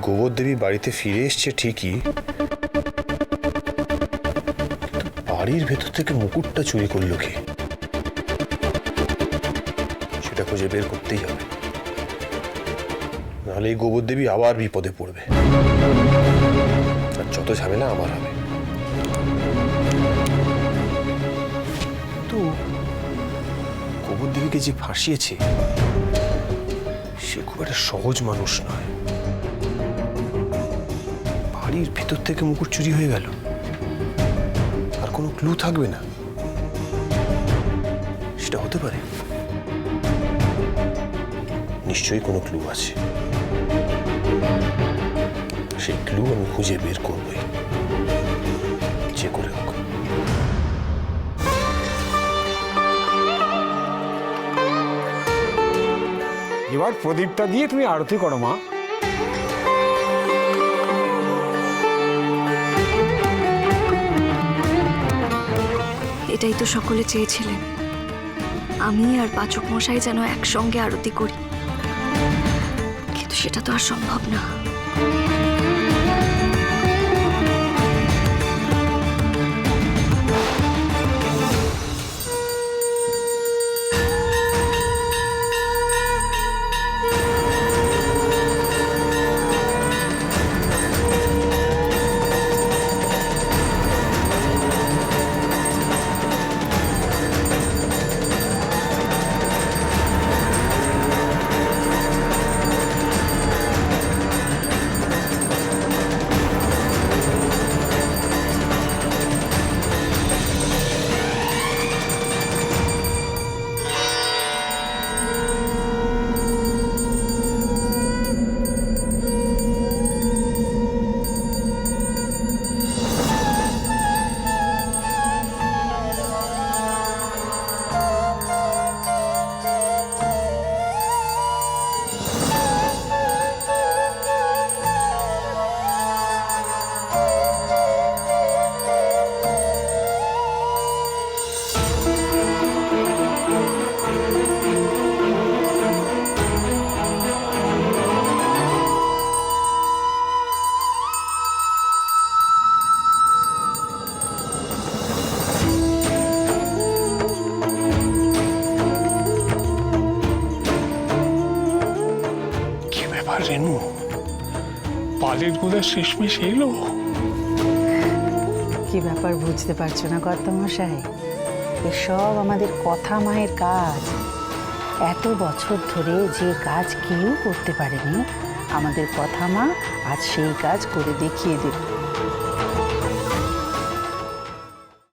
গোবর দেবী বাড়িতে ফিরে এসছে ঠিকই। বাড়ির ভেতর থেকে মুকুটটা চুরি করল কে? সেটা খুঁজে বের করতেই হবে। নাহলে এই গোবর দেবী আবার বিপদে পড়বে। আর যত ঝামেলা আমার হবে। তো গোবর দেবীকে যে ফাঁসিয়েছে, সে খুব একটা সহজ মানুষ নয়। বাড়ির ভিতর থেকে মুকুট চুরি হয়ে গেল। আর কোনো ক্লু থাকবে না। সেটা হতে পারে। নিশ্চয়ই কোনো ক্লু আছে। সেই ক্লু আমি খুঁজে বের করবই। যে করে হোক। এবার প্রদীপটা দিয়ে তুমি আরতি করো, মা। এটাই তো সকলে চেয়েছিলেন। আমি আর পাচক মশাই যেন একসঙ্গে আরতি করি। কিন্তু সেটা তো আর সম্ভব না। ব্যাপার রেনু পালের গোদা শেষমেশ এলো। কি ব্যাপার বুঝতে পারছ না কর্তমশাই? এসব আমাদের কথা মায়ের কাজ। এত বছর ধরে যে কাজ কেউ করতে পারেনি, আমাদের কথা মা আজ সেই কাজ করে দেখিয়ে দেবে।